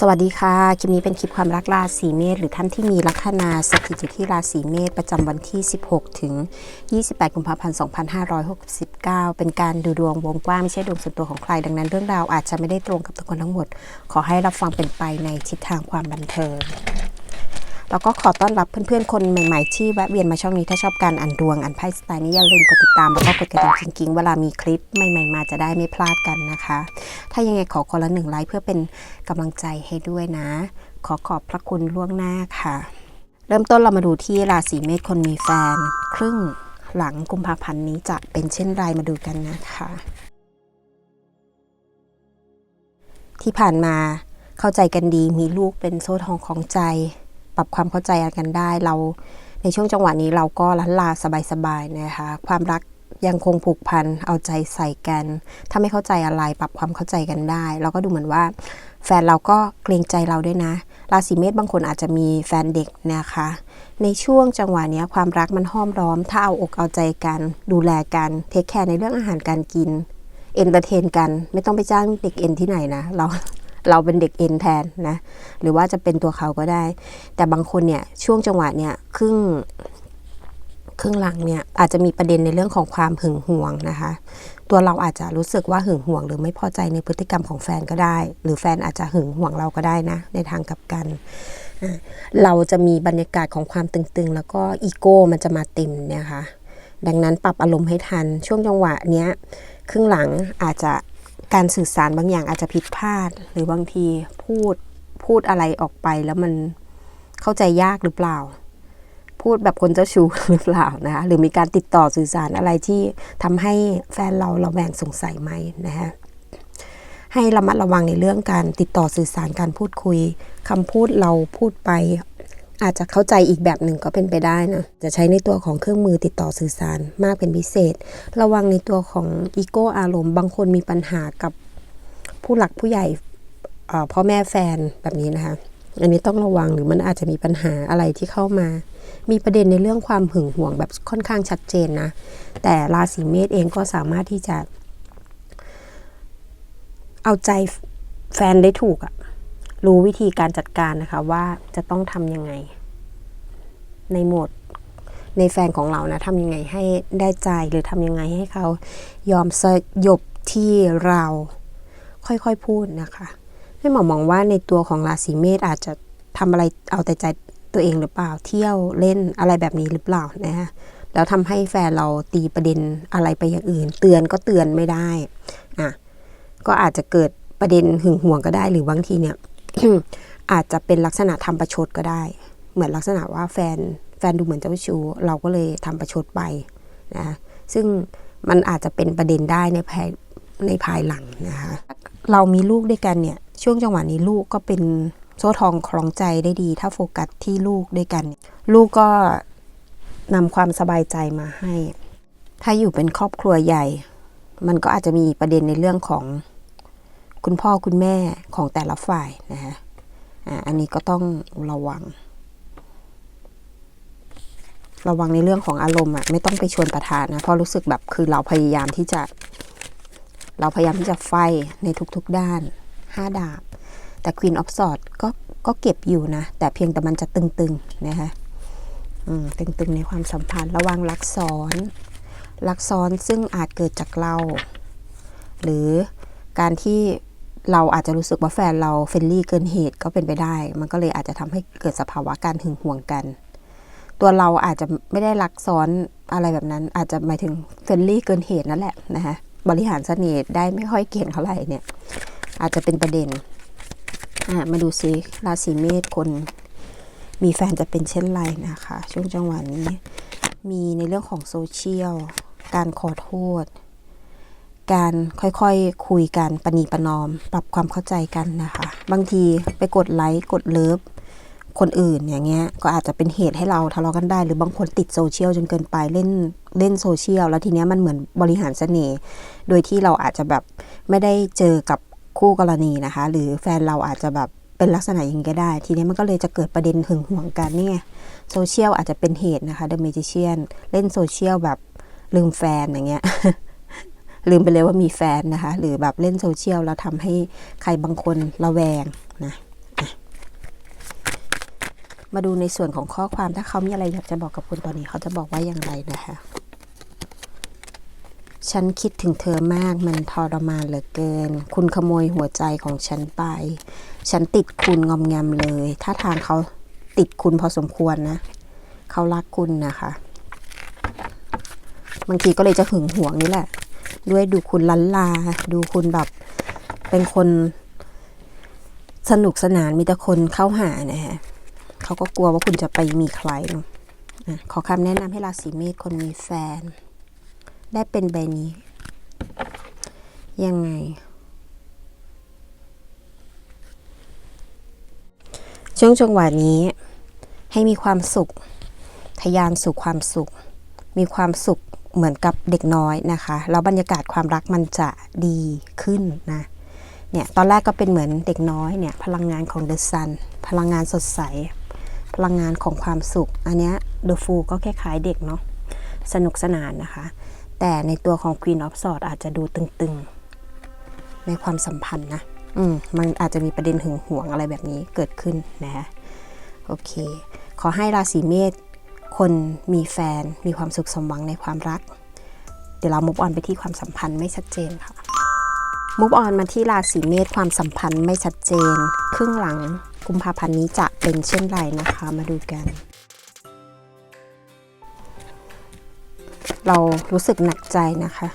สวัสดีค่ะ คลิปนี้เป็นคลิปความรักราศีเมษหรือท่านที่มีลัคนาสถิตอยู่ที่ราศีเมษประจำวันที่ 16 ถึง 28 กุมภาพันธ์ 2569 เป็นการดูดวงวงกว้างไม่ใช่ดวงส่วนตัวของใคร ดังนั้นเรื่องราวอาจจะไม่ได้ตรงกับทุกคนทั้งหมด ขอให้รับฟังเป็นไปในทิศทางความบันเทิง แล้วก็ขอต้อนรับเพื่อนๆคนใหม่ๆ ที่แวะเวียนมาช่องนี้ถ้าชอบการอ่านดวงอ่านไพ่สไตล์นี้อย่าลืมกดติดตามแล้วก็กดกระดิ่งกิ๊งๆเวลามีคลิปใหม่ๆมาจะได้ไม่พลาดกันนะคะ ถ้ายังไงขอคนละหนึ่งไลค์เพื่อเป็นกำลังใจให้ด้วยนะ ขอขอบพระคุณล่วงหน้าค่ะ เริ่มต้นเรามาดูที่ราศีเมษคนมีแฟน ครึ่งหลังกุมภาพันธ์นี้จะเป็นเช่นไรมาดูกันนะคะ ที่ผ่านมาเข้าใจกันดีมีลูกเป็นโซ่ทองของใจ ปรับความเข้าใจกันได้ เราในช่วงจังหวะนี้เราก็ลันลาสบายๆนะคะ ความรักยังคงผูกพันเอาใจใส่กัน ถ้าไม่เข้าใจอะไรปรับความเข้าใจกันได้ เราก็ดูเหมือนว่า แฟนเราก็เกรงใจเราด้วยนะ ราศีเมษบางคนอาจจะมีแฟนเด็กนะคะ ในช่วงจังหวะนี้ความรักมันห้อมล้อม ถ้าเอาอกเอาใจกัน ดูแลกันเทคแคร์ในเรื่องอาหารการกินเอนเตอร์เทนกัน ไม่ต้องไปจ้างเด็กเอ็นที่ไหนนะ เรา เราเป็นเด็กเอ็นแทนนะหรือว่าจะเป็นตัวเขาก็ได้ แต่บางคนเนี่ยช่วงจังหวะเนี่ยครึ่งครึ่งหลังเนี่ยอาจจะมีประเด็นในเรื่องของความหึงหวงนะคะ ตัวเราอาจจะรู้สึกว่าหึงหวง หรือไม่พอใจในพฤติกรรมของแฟนก็ได้ หรือแฟนอาจจะหึงหวงเราก็ได้นะ ในทางกลับกัน เราจะมีบรรยากาศของความตึงๆ แล้วก็อีโก้มันจะมาเต็มเนี่ยค่ะดังนั้นปรับอารมณ์ให้ทันช่วงจังหวะเนี้ยครึ่งหลังอาจจะ การสื่อสารบางอย่างอาจจะผิดพลาด หรือบางทีพูดพูดอะไรออกไปแล้วมันเข้าใจยากหรือเปล่า พูดแบบคนเจ้าชู้หรือเปล่านะคะหรือมีการติดต่อสื่อสารอะไรที่ทำให้แฟนเราเราแบ่งสงสัยไหมนะคะให้ระมัดระวังในเรื่องการติดต่อสื่อสารการพูดคุยคำพูดเราพูดไป อาจจะเข้าใจอีกแบบหนึ่งก็เป็นไปได้นะ จะใช้ในตัวของเครื่องมือติดต่อสื่อสารมากเป็นพิเศษ ระวังในตัวของอีโก้อารมณ์ บางคนมีปัญหากับผู้หลักผู้ใหญ่พ่อแม่แฟนแบบนี้นะคะ อันนี้ต้องระวังหรือมันอาจจะมีปัญหาอะไรที่เข้ามา มีประเด็นในเรื่องความหึงหวงแบบค่อนข้างชัดเจนนะ แต่ราศีเมษเองก็สามารถที่จะ เอาใจแฟนได้ถูกอะ รู้วิธีการจัดการนะคะว่าจะต้องทำยังไง ในโหมดในแฟนของเรานะทำยังไงให้ได้ใจหรือทำยังไงให้เขายอมสยบที่เราค่อยๆพูดนะคะให้หมอมองว่าในตัวของราศีเมษอาจจะทำอะไรเอาแต่ใจตัวเองหรือเปล่าเที่ยวเล่นอะไรแบบนี้หรือเปล่านะฮะแล้วทำให้แฟนเราตีประเด็นอะไรไปอย่างอื่น เตือนก็เตือนไม่ได้อะก็อาจจะเกิดประเด็นหึงหวงก็ได้หรือบางทีเนี่ย อาจจะเป็นลักษณะทำประชดก็ได้ เหมือนลักษณะว่าแฟนแฟนดูเหมือนเจ้าชู้เราก็เลยทำประชดไปนะซึ่งมันอาจจะเป็นประเด็นได้ในภายในภายหลังนะคะเรามีลูกด้วยกันเนี่ย ช่วงจังหวะนี้ลูกก็เป็นโซ่ทองคล้องใจได้ดี ถ้าโฟกัสที่ลูกด้วยกัน ลูกก็นำความสบายใจมาให้ ถ้าอยู่เป็นครอบครัวใหญ่ มันก็อาจจะมีประเด็นในเรื่องของ คุณพ่อคุณแม่ของแต่ละฝ่ายนะฮะอันนี้ก็ต้องระวัง ระวังในเรื่องของอารมณ์อะไม่ต้องไปชวนประทานนะเพราะรู้สึกแบบคือเราพยายามที่จะ เราพยายามที่จะไฟในทุกๆด้านห้าดาบ แต่ Queen of Swords ก็ก็เก็บอยู่นะ แต่เพียงแต่มันจะตึงๆนะคะอืมตึงๆในความสัมพันธ์ระวังรักซ้อนรักซ้อนซึ่งอาจเกิดจากเรา หรือการที่ เราอาจจะรู้สึกว่าแฟนเราเฟรนลี่เกินเหตุก็เป็นไปได้ มันก็เลยอาจจะทำให้เกิดสภาวะการหึงหวงกัน ตัวเราอาจจะไม่ได้รักซ้อนอะไรแบบนั้น อาจจะหมายถึงเฟรนลี่เกินเหตุนั่นแหละนะคะบริหารเสน่ห์ได้ไม่ค่อยเก่งเท่าไหร่เนี่ย อาจจะเป็นประเด็นอะมาดูซิราศีเมษคน มีแฟนจะเป็นเช่นไรนะคะ ช่วงจังหวะนี้ มีในเรื่องของโซเชียลการขอโทษ การค่อยๆคคุยกันปณีประนอม ปรับความเข้าใจกันนะคะ บางทีไปกดไลค์กดเลิฟคนอื่นอย่างเงี้ยก็อาจจะเป็นเหตุให้เราทะเลาะกันได้ หรือบางคนติดโซเชียลจนเกินไปเล่นเล่นโซเชียลแล้วทีเนี้ยมันเหมือนบริหารเสน่ห์โดยที่เราอาจจะแบบไม่ได้เจอกับคู่กรณีนะคะ หรือแฟนเราอาจจะแบบเป็นลักษณะอย่างนี้ก็ได้ ทีนี้มันก็เลยจะเกิดประเด็นหึงหวงกันเนี่ยโซเชียลอาจจะเป็นเหตุนะคะ The Magician เล่นโซเชียลแบบลืมแฟนอย่างเงี้ย ลืมไปเลยว่ามีแฟนนะคะ หรือแบบเล่นโซเชียลแล้วทำให้ใครบางคนระแวงนะมาดูในส่วนของข้อความถ้าเขามีอะไรอยากจะบอกกับคุณตอนนี้ เขาจะบอกว่าอย่างไรนะคะ ฉันคิดถึงเธอมากมันทรมานเหลือเกิน คุณขโมยหัวใจของฉันไป ฉันติดคุณงอมแงมเลย ถ้าทางเขาติดคุณพอสมควรนะ เขารักคุณนะคะ บางทีก็เลยจะหึงหวงนี่แหละ ด้วยดูคุณลันลา ดูคุณแบบเป็นคนสนุกสนานมีแต่คนเข้าหานะฮะเขาก็กลัวว่าคุณจะไปมีใครเนาะขอคำแนะนำให้ราศีเมษคนมีแฟน ได้เป็นใบนี้ ยังไง ช่วงจังหวะนี้ ให้มีความสุขทะยานสู่ความสุข มีความสุข เหมือนกับเด็กน้อยนะคะแล้วบรรยากาศความรักมันจะดีขึ้นนะเนี่ยตอนแรกก็เป็นเหมือนเด็กน้อยเนี่ยพลังงานของเดอะซันพลังงานสดใส พลังงานของความสุข อันเนี้ยเดอะฟูก็คล้ายๆเด็กเนาะสนุกสนานนะคะ แต่ในตัวของ Queen of Swords อาจจะดูตึงๆ ในความสัมพันธ์นะอืมมันอาจจะมีประเด็นหึงหวงอะไรแบบนี้เกิดขึ้นนะโอเค ขอให้ราศีเมษ คนมีแฟนมีความสุขสมหวังในความรัก เดี๋ยวเรามุกออนไปที่ความสัมพันธ์ไม่ชัดเจนค่ะมุกออนมาที่ราศีเมษความสัมพันธ์ไม่ชัดเจน ครึ่งหลังกุมภาพันธ์นี้จะเป็นเช่นไรนะคะ มาดูกัน เรารู้สึกหนักใจนะคะ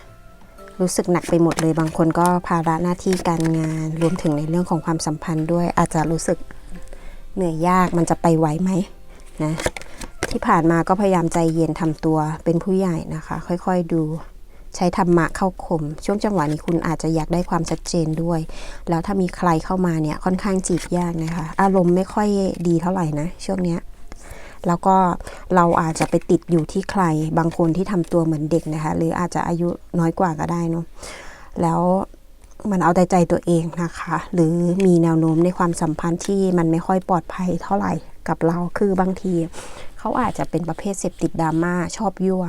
รู้สึกหนักไปหมดเลยบางคนก็ภาระหน้าที่การงานรวมถึงในเรื่องของความสัมพันธ์ด้วยอาจจะรู้สึกเหนื่อยยากมันจะไปไหวไหมนะ ที่ผ่านมาก็พยายามใจเย็นทำตัวเป็นผู้ใหญ่นะคะ ค่อยๆดูใช้ธรรมะเข้าข่มช่วงจังหวะนี้คุณอาจจะอยากได้ความชัดเจนด้วย แล้วถ้ามีใครเข้ามาเนี่ยค่อนข้างจีบยากนะคะ อารมณ์ไม่ค่อยดีเท่าไหร่นะ ช่วงเนี้ยแล้วก็เราอาจจะไปติดอยู่ที่ใครบางคนที่ทำตัวเหมือนเด็กนะคะ หรืออาจจะอายุน้อยกว่าก็ได้เนาะแล้วมันเอาแต่ใจตัวเองนะคะ หรือมีแนวโน้มในความสัมพันธ์ที่มันไม่ค่อยปลอดภัยเท่าไหร่กับเราคือบางที เขาอาจจะเป็นประเภทเสพติดดราม่าชอบยั่ว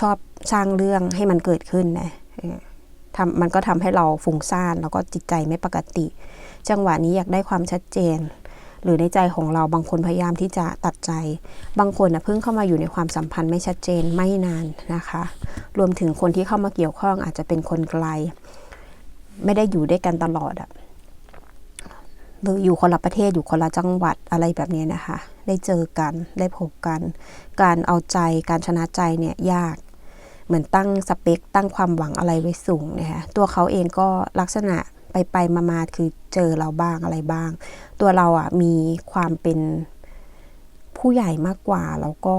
ชอบสร้างเรื่องให้มันเกิดขึ้นนะทำมันก็ทำให้เราฟุ้งซ่านแล้วก็จิตใจไม่ปกติ จังหวะนี้อยากได้ความชัดเจน หรือในใจของเราบางคนพยายามที่จะตัดใจ บางคนนะเพิ่งเข้ามาอยู่ในความสัมพันธ์ไม่ชัดเจนไม่นานนะคะ รวมถึงคนที่เข้ามาเกี่ยวข้องอาจจะเป็นคนไกล ไม่ได้อยู่ด้วยกันตลอดอะหรืออยู่คนละประเทศอยู่คนละจังหวัดอะไรแบบนี้นะคะได้เจอกัน ได้พบกัน การเอาใจการชนะใจเนี่ยยาก เหมือนตั้งสเปค ตั้งความหวังอะไรไว้สูงนะคะตัวเขาเองก็ลักษณะไปไปมามาคือเจอเราบ้างอะไรบ้าง ตัวเราอะมีความเป็นผู้ใหญ่มากกว่า แล้วก็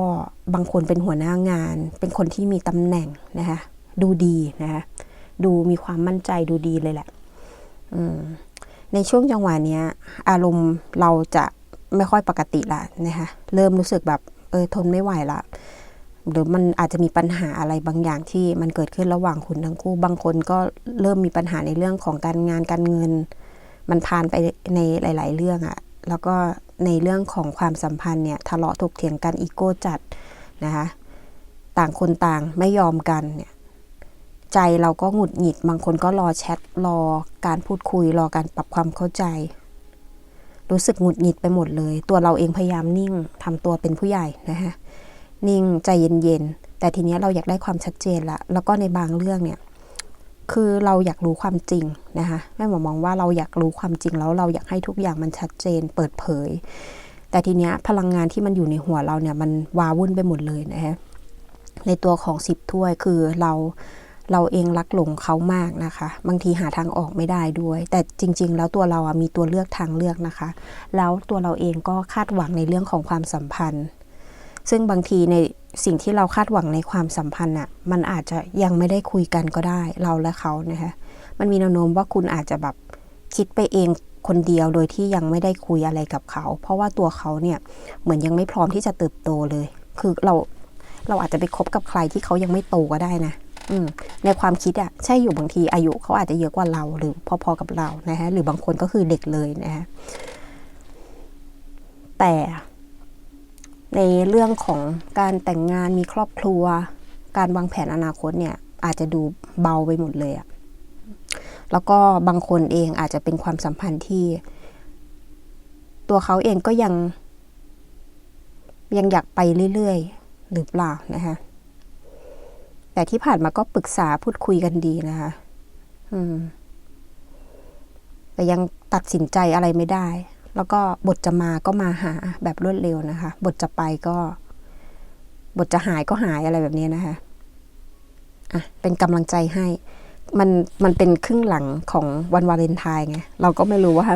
บางคนเป็นหัวหน้างาน เป็นคนที่มีตำแหน่งนะคะดูดีนะคะดูมีความมั่นใจดูดีเลยแหละในช่วงจังหวะเนี้ยอารมณ์เราจะ ไม่ค่อยปกติละนะคะเริ่มรู้สึกแบบเออทนไม่ไหวละหรือมันอาจจะมีปัญหาอะไรบางอย่างที่มันเกิดขึ้นระหว่างคุณทั้งคู่ บางคนก็เริ่มมีปัญหาในเรื่องของการงานการเงิน มันผ่านไปในหลาย ๆ เรื่องอะแล้วก็ในเรื่องของความสัมพันธ์เนี่ยทะเลาะถกเถียงกันอีโก้จัดนะคะต่างคนต่างไม่ยอมกันเนี่ยใจเราก็หงุดหงิด บางคนก็รอแชทรอการพูดคุยรอการปรับความเข้าใจ รู้สึกหงุดหงิดไปหมดเลย ตัวเราเองพยายามนิ่งทำตัวเป็นผู้ใหญ่นะคะนิ่งใจเย็นๆ แต่ทีนี้เราอยากได้ความชัดเจนละ แล้วก็ในบางเรื่องเนี่ย คือเราอยากรู้ความจริงนะคะแม่หมอมองว่าเราอยากรู้ความจริงแล้วเราอยากให้ทุกอย่างมันชัดเจน เปิดเผย แต่ทีนี้พลังงานที่มันอยู่ในหัวเราเนี่ยมันวาวุ่นไปหมดเลยนะคะในตัวของสิบถ้วยคือเรา เราเองรักหลงเขามากนะคะ บางทีหาทางออกไม่ได้ด้วย แต่จริง ๆ แล้วตัวเราอะมีตัวเลือกทางเลือกนะคะ แล้วตัวเราเองก็คาดหวังในเรื่องของความสัมพันธ์ ซึ่งบางทีในสิ่งที่เราคาดหวังในความสัมพันธ์อะมันอาจจะยังไม่ได้คุยกันก็ได้เราและเขานะคะมันมีแนวโน้มว่าคุณอาจจะแบบคิดไปเองคนเดียวโดยที่ยังไม่ได้คุยอะไรกับเขา เพราะว่าตัวเขาเนี่ยเหมือนยังไม่พร้อมที่จะเติบโตเลย คือเราเราอาจจะไปคบกับใครที่เขายังไม่โตก็ได้นะ ในความคิดอะใช่อยู่บางทีอายุเขาอาจจะเยอะกว่าเราหรือพอๆกับเรานะฮะหรือบางคนก็คือเด็กเลยนะฮะแต่ในเรื่องของการแต่งงานมีครอบครัว การวางแผนอนาคตเนี่ย อาจจะดูเบาไปหมดเลยอะแล้วก็บางคนเองอาจจะเป็นความสัมพันธ์ที่ ตัวเขาเองก็ยัง ยังอยากไปเรื่อยๆ หรือเปล่านะคะ แต่ที่ผ่านมาก็ปรึกษาพูดคุยกันดีนะคะ อืม แต่ยังตัดสินใจอะไรไม่ได้ แล้วก็บทจะมาก็มาหาแบบรวดเร็วนะคะ บทจะไปก็ บทจะหายก็หายอะไรแบบนี้นะคะ อะ เป็นกำลังใจให้ มัน มันเป็นครึ่งหลังของวันวาเลนไทน์ไง เราก็ไม่รู้ว่า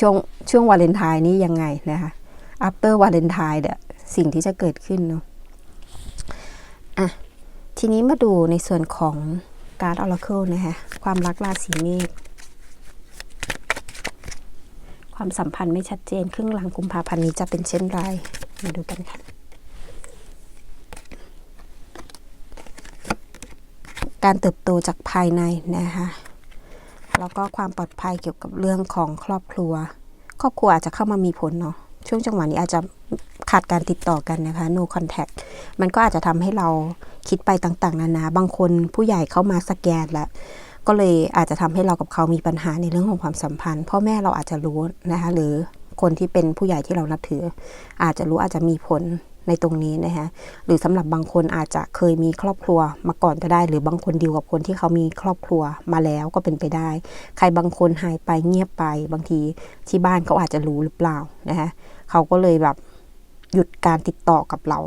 ช่วง ช่วงวาเลนไทน์นี้ยังไงนะคะ after วาเลนไทน์เดี๋ยสิ่งที่จะเกิดขึ้นเนาะ อะ ทีนี้มาดูในส่วนของการ์ดออร์เคิลนะคะความรักราศีเมษความสัมพันธ์ไม่ชัดเจน ครึ่งหลังกุมภาพันธ์นี้จะเป็นเช่นไร มาดูกันค่ะการเติบโตจากภายในนะคะแล้วก็ความปลอดภัยเกี่ยวกับเรื่องของครอบครัว ครอบครัวอาจจะเข้ามามีผลเนาะช่วงจังหวะนี้อาจจะขาดการติดต่อกันนะคะ no contact มันก็อาจจะทำให้เรา คิดไปต่างๆ นานา บางคนผู้ใหญ่เข้ามาสแกนแล้ว ก็เลยอาจจะทำให้เรากับเขามีปัญหาในเรื่องของความสัมพันธ์ พ่อแม่เราอาจจะรู้นะคะหรือคนที่เป็นผู้ใหญ่ที่เรานับถือ อาจจะรู้อาจจะมีผลในตรงนี้นะคะหรือสำหรับบางคนอาจจะเคยมีครอบครัวมาก่อนก็ได้ หรือบางคนดีลกับคนที่เขามีครอบครัวมาแล้วก็เป็นไปได้ ใครบางคนหายไปเงียบไป บางทีที่บ้านเขาอาจจะรู้หรือเปล่านะคะเขาก็เลยแบบหยุดการติดต่อกับเรา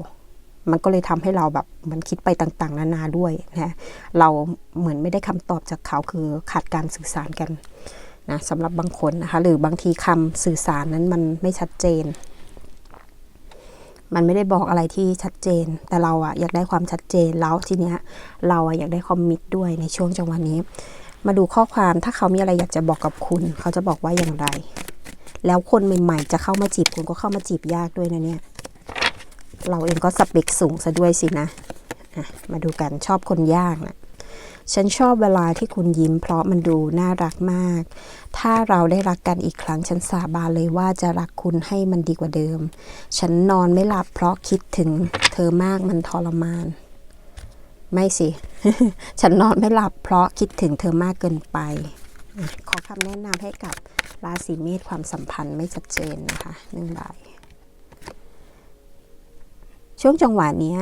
มันก็เลยทำให้เราแบบมันคิดไปต่างๆ นานาด้วยนะเราเหมือนไม่ได้คำตอบจากเขาคือขาดการสื่อสารกันนะสำหรับบางคนนะคะหรือบางทีคำสื่อสารนั้นมันไม่ชัดเจน มันไม่ได้บอกอะไรที่ชัดเจน แต่เราอะอยากได้ความชัดเจนแล้วทีเนี้ยเราอะอยากได้คอมมิตด้วยในช่วงจังหวะนี้ มาดูข้อความถ้าเขามีอะไรอยากจะบอกกับคุณ เขาจะบอกว่าอย่างไร แล้วคนใหม่ๆ จะเข้ามาจีบคุณก็เข้ามาจีบยากด้วยนะเนี่ย เราเองก็สเปคสูงซะด้วยสินะะมาดูกันชอบคนยากนะฉันชอบเวลาที่คุณยิ้มเพราะมันดูน่ารักมาก ถ้าเราได้รักกันอีกครั้งฉันสาบานเลยว่าจะรักคุณให้มันดีกว่าเดิม ฉันนอนไม่หลับเพราะคิดถึงเธอมากมันทรมาน ไม่สิ ฉันนอนไม่หลับเพราะคิดถึงเธอมากเกินไป ขอคำแนะนำให้กับราศีเมษความสัมพันธ์ไม่ชัดเจนนะคะหนึ่งใบ ช่วงจังหวะนี้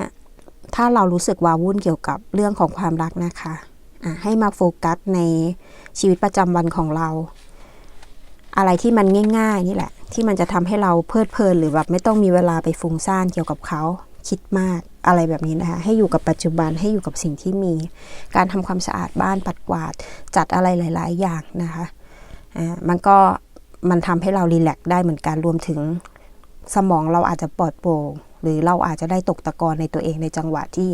ถ้าเรารู้สึกว้าวุ่นเกี่ยวกับเรื่องของความรักนะคะะให้มาโฟกัสในชีวิตประจำวันของเรา อะไรที่มันง่าย ๆ นี่แหละ ที่มันจะทำให้เราเพลิดเพลิน หรือแบบไม่ต้องมีเวลาไปฟุ้งซ่านเกี่ยวกับเขาคิดมากอะไรแบบนี้นะคะ ให้อยู่กับปัจจุบันให้อยู่กับสิ่งที่มี การทำความสะอาดบ้านปัดกวาดจัดอะไรหลาย ๆ อย่างนะคะมันก็มันทำให้เรารีแลกซ์ได้เหมือนกันรวมถึงสมองเราอาจจะปลอดโปร่ง หรือเราอาจจะได้ตกตะกอนในตัวเองในจังหวะที่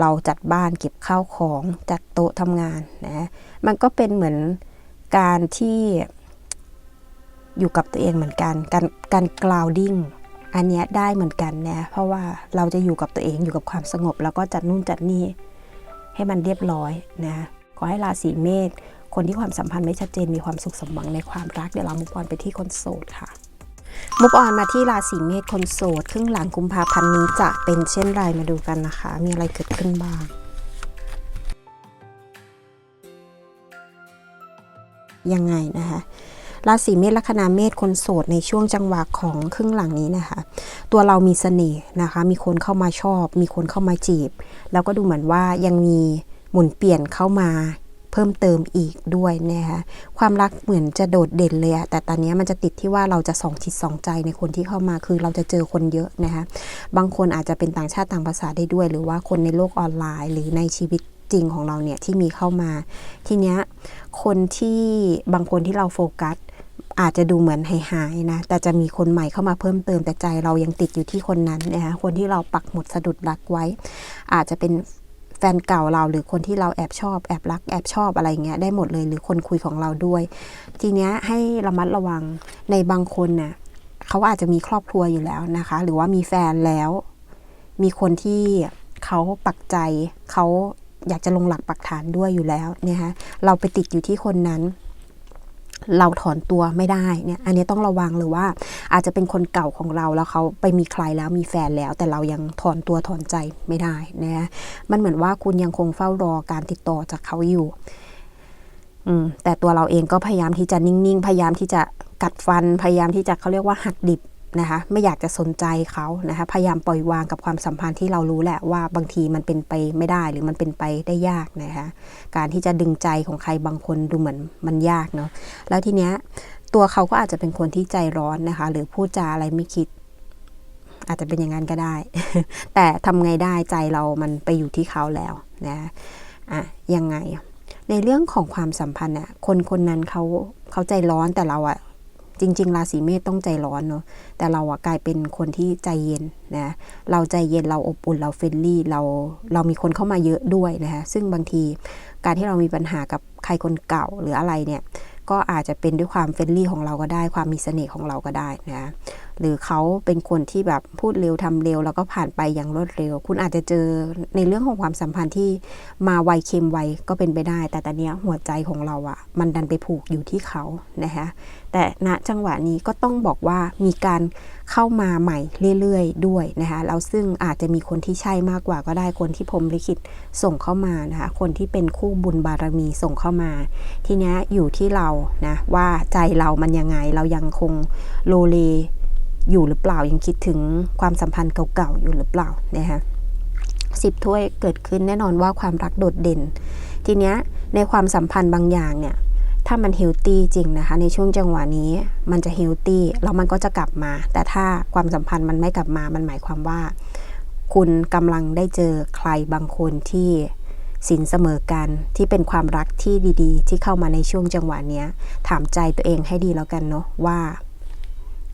เราจัดบ้านเก็บข้าวของจัดโต๊ะทำงานนะมันก็เป็นเหมือนการที่อยู่กับตัวเองเหมือนกัน การการกลาวดิ้งอันนี้ได้เหมือนกันนะเพราะว่าเราจะอยู่กับตัวเองอยู่กับความสงบ แล้วก็จัดนู่นจัดนี่ให้มันเรียบร้อยนะขอให้ราศีเมษคนที่ความสัมพันธ์ไม่ชัดเจนมีความสุขสมหวังในความรักเดี๋ยวเรามุกออนไปที่คนโสดค่ะ มุกออนมาที่ราศีเมษคนโสดครึ่งหลังกุมภาพันธ์นี้จะเป็นเช่นไรมาดูกันนะคะ มีอะไรเกิดขึ้นบ้าง ยังไงนะคะราศีเมษลัคนาเมษคนโสดในช่วงจังหวะของครึ่งหลังนี้นะคะ ตัวเรามีเสน่ห์นะคะ มีคนเข้ามาชอบ มีคนเข้ามาจีบ แล้วก็ดูเหมือนว่ายังมีหมุนเปลี่ยนเข้ามา เพิ่มเติมอีกด้วยนะคะความรักเหมือนจะโดดเด่นเลยอะแต่ตอนนี้มันจะติดที่ว่าเราจะสองจิตสองใจในคนที่เข้ามาคือเราจะเจอคนเยอะนะคะบางคนอาจจะเป็นต่างชาติต่างภาษาได้ด้วย หรือว่าคนในโลกออนไลน์ หรือในชีวิตจริงของเราเนี่ยที่มีเข้ามา ทีเนี้ยคนที่บางคนที่เราโฟกัสอาจจะดูเหมือนหายๆนะ แต่จะมีคนใหม่เข้ามาเพิ่มเติมแต่ใจเรายังติดอยู่ที่คนนั้นนะคะคนที่เราปักหมุดสะดุดรักไว้ อาจจะเป็น แฟนเก่าเราหรือคนที่เราแอบชอบแอบรักแอบชอบอะไรเงี้ยได้หมดเลยหรือคนคุยของเราด้วย ทีเนี้ยให้ระมัดระวังในบางคนน่ะเขาอาจจะมีครอบครัวอยู่แล้วนะคะ หรือว่ามีแฟนแล้ว มีคนที่เขาปักใจเขาอยากจะลงหลักปักฐานด้วยอยู่แล้วเนี่ยฮะเราไปติดอยู่ที่คนนั้น เราถอนตัวไม่ได้เนี่ยอันนี้ต้องระวังหรือว่าอาจจะเป็นคนเก่าของเราแล้วเขาไปมีใครแล้วมีแฟนแล้ว แต่เรายังถอนตัวถอนใจไม่ได้นะมันเหมือนว่าคุณยังคงเฝ้ารอการติดต่อจากเขาอยู่อืมแต่ตัวเราเองก็พยายามที่จะนิ่งๆ พยายามที่จะกัดฟัน พยายามที่จะเขาเรียกว่าหักดิบ นะคะไม่อยากจะสนใจเขานะคะพยายามปล่อยวางกับความสัมพันธ์ที่เรารู้แหละว่าบางทีมันเป็นไปไม่ได้หรือมันเป็นไปได้ยากนะคะการที่จะดึงใจของใครบางคนดูเหมือนมันยากเนาะแล้วทีเนี้ยตัวเขาก็อาจจะเป็นคนที่ใจร้อนนะคะ หรือพูดจาอะไรไม่คิด อาจจะเป็นอย่างนั้นก็ได้ แต่ทำไงได้ใจเรามันไปอยู่ที่เขาแล้วนะอะยังไง ในเรื่องของความสัมพันธ์น่ะคนคนนั้นเขาเขาใจร้อนแต่เราอะ จริง ๆ ราศีเมษต้องใจร้อนเนาะแต่เราอะกลายเป็นคนที่ใจเย็นนะเราใจเย็นเราอบอุ่นเราเฟรนลี่เราเรามีคนเข้ามาเยอะด้วยนะคะซึ่งบางทีการที่เรามีปัญหากับใครคนเก่าหรืออะไรเนี่ย ก็อาจจะเป็นด้วยความเฟรนลี่ของเราก็ได้ ความมีเสน่ห์ของเราก็ได้นะหรือเขาเป็นคนที่แบบพูดเร็วทำเร็ว แล้วก็ผ่านไปอย่างรวดเร็ว คุณอาจจะเจอในเรื่องของความสัมพันธ์ที่มาไวเค็มไวก็เป็นไปได้ แต่ตอนนี้หัวใจของเราอะมันดันไปผูกอยู่ที่เขานะคะแต่ณจังหวะนี้ก็ต้องบอกว่ามีการ เข้ามาใหม่เรื่อยๆ ด้วยนะคะแล้วซึ่งอาจจะมีคนที่ใช่มากกว่าก็ได้คนที่พรมลิขิตส่งเข้ามานะคะคนที่เป็นคู่บุญบารมีส่งเข้ามา ทีนี้อยู่ที่เรานะว่าใจเรามันยังไงเรายังคงโลเลอยู่หรือเปล่ายังคิดถึงความสัมพันธ์เก่าๆอยู่หรือเปล่านะคะสิบถ้วยเกิดขึ้นแน่นอนว่าความรักโดดเด่น ทีเนี้ยในความสัมพันธ์บางอย่างเนี่ย ถ้ามันเฮลตี้จริงนะคะ ในช่วงจังหวะนี้มันจะเฮลตี้แล้วมันก็จะกลับมา แต่ถ้าความสัมพันธ์มันไม่กลับมามันหมายความว่า คุณกำลังได้เจอใครบางคนที่สินเสมอกันที่เป็นความรักที่ดีๆ ที่เข้ามาในช่วงจังหวะนี้ถามใจตัวเองให้ดีแล้วกันเนาะว่า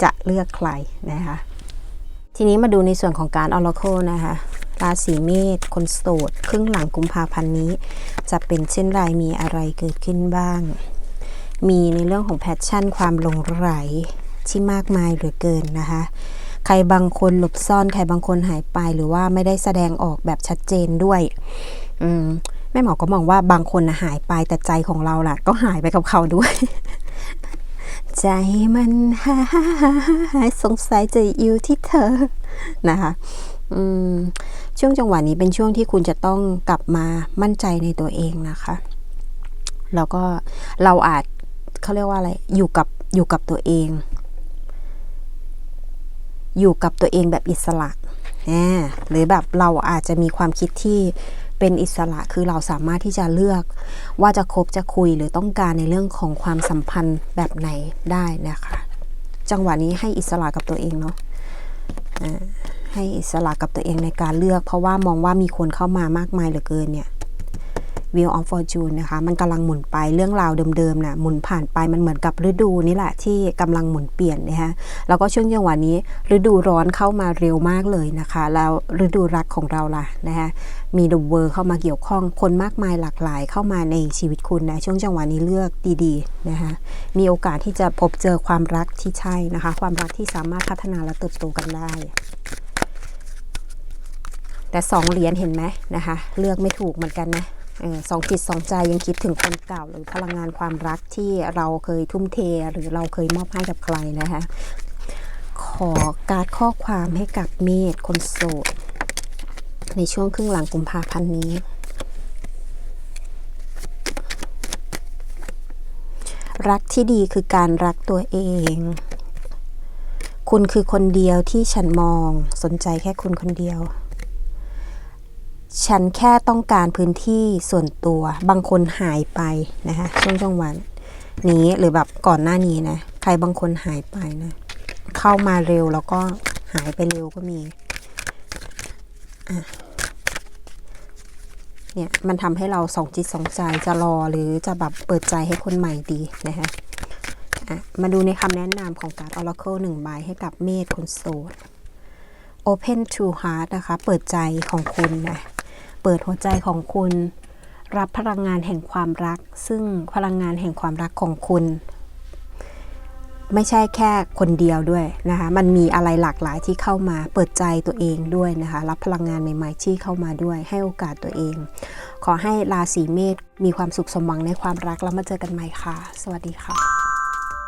จะเลือกใครนะคะ ทีนี้มาดูในส่วนของการออร์โคนะคะราศีเมษคนโสด ครึ่งหลังกุมภาพันธ์นี้ จะเป็นเช่นไรมีอะไรเกิดขึ้นบ้าง มีในเรื่องของแพชชั่นความหลงไหลที่มากมายเหลือเกินนะคะ ใครบางคนหลบซ่อน ใครบางคนหายไปหรือว่าไม่ได้แสดงออกแบบชัดเจนด้วยอืมแม่หมอก็มองว่าบางคนนะหายไปแต่ใจของเราล่ะ ก็หายไปกับเขาด้วย ใจมันหายสงสัยจะอยู่ที่เธอนะคะช่วงจังหวะนี้เป็นช่วงที่คุณจะต้องกลับมามั่นใจในตัวเองนะคะ แล้วก็เราอาจ เขาเรียกว่าอะไร อยู่กับอยู่กับตัวเอง อยู่กับตัวเองแบบอิสระนะหรือแบบเราอาจจะมีความคิดที่เป็นอิสระคือเราสามารถที่จะเลือกว่าจะคบจะคุยหรือต้องการในเรื่องของความสัมพันธ์แบบไหนได้นะคะ จังหวะนี้ให้อิสระกับตัวเองเนาะให้อิสระกับตัวเองในการเลือก เพราะว่ามองว่ามีคนเข้ามามากมายเหลือเกินเนี่ย Wheel of Fortune นะคะ มันกำลังหมุนไปเรื่องราวเดิมๆนะหมุนผ่านไปมันเหมือนกับฤดูนี่แหละที่กำลังหมุนเปลี่ยนนะคะแล้วก็ช่วงจังหวะนี้ฤดูร้อนเข้ามาเร็วมากเลยนะคะ แล้วฤดูรักของเราล่ะนะคะมีด e เวอร์เข้ามาเกี่ยวข้องคนมากมายหลากหลายเข้ามาในชีวิตคุณนะช่วงจังหวะนี้เลือกดีๆนะคะมีโอกาสที่จะพบเจอความรักที่ใช่นะคะ ความรักที่สามารถพัฒนาและเติบโตกันได้แต่สองเหรียญเห็นไหมนะคะ เลือกไม่ถูกเหมือนกันนะ สองจิตสองใจยังคิดถึงคนเก่า หรือพลังงานความรักที่เราเคยทุ่มเท หรือเราเคยมอบให้กับใครนะคะ ขอการข้อความให้กับเมษคนโสด ในช่วงครึ่งหลังกุมภาพันธ์นี้รักที่ดีคือการรักตัวเอง คุณคือคนเดียวที่ฉันมองสนใจแค่คุณคนเดียว ฉันแค่ต้องการพื้นที่ส่วนตัวบางคนหายไปนะคะช่วงจังหวะนี้หรือแบบก่อนหน้านี้นะ ใครบางคนหายไปนะ เข้ามาเร็วแล้วก็หายไปเร็วก็มีเนี่ยมันทำให้เราสองจิตสองใจจะรอหรือจะแบบเปิดใจให้คนใหม่ดีนะคะอะมาดูในคำแนะนำของการ Oracle หนึ่งใบให้กับเมธคนโสด Open to Heart นะคะ เปิดใจของคุณนะ เปิดหัวใจของคุณ รับพลังงานแห่งความรัก ซึ่งพลังงานแห่งความรักของคุณ ไม่ใช่แค่คนเดียวด้วยนะคะ มันมีอะไรหลากหลายที่เข้ามา เปิดใจตัวเองด้วยนะคะ รับพลังงานใหม่ ๆ ที่เข้ามาด้วย ให้โอกาสตัวเอง ขอให้ราศีเมษมีความสุขสมหวังในความรักแล้วมาเจอกันใหม่ค่ะ สวัสดีค่ะ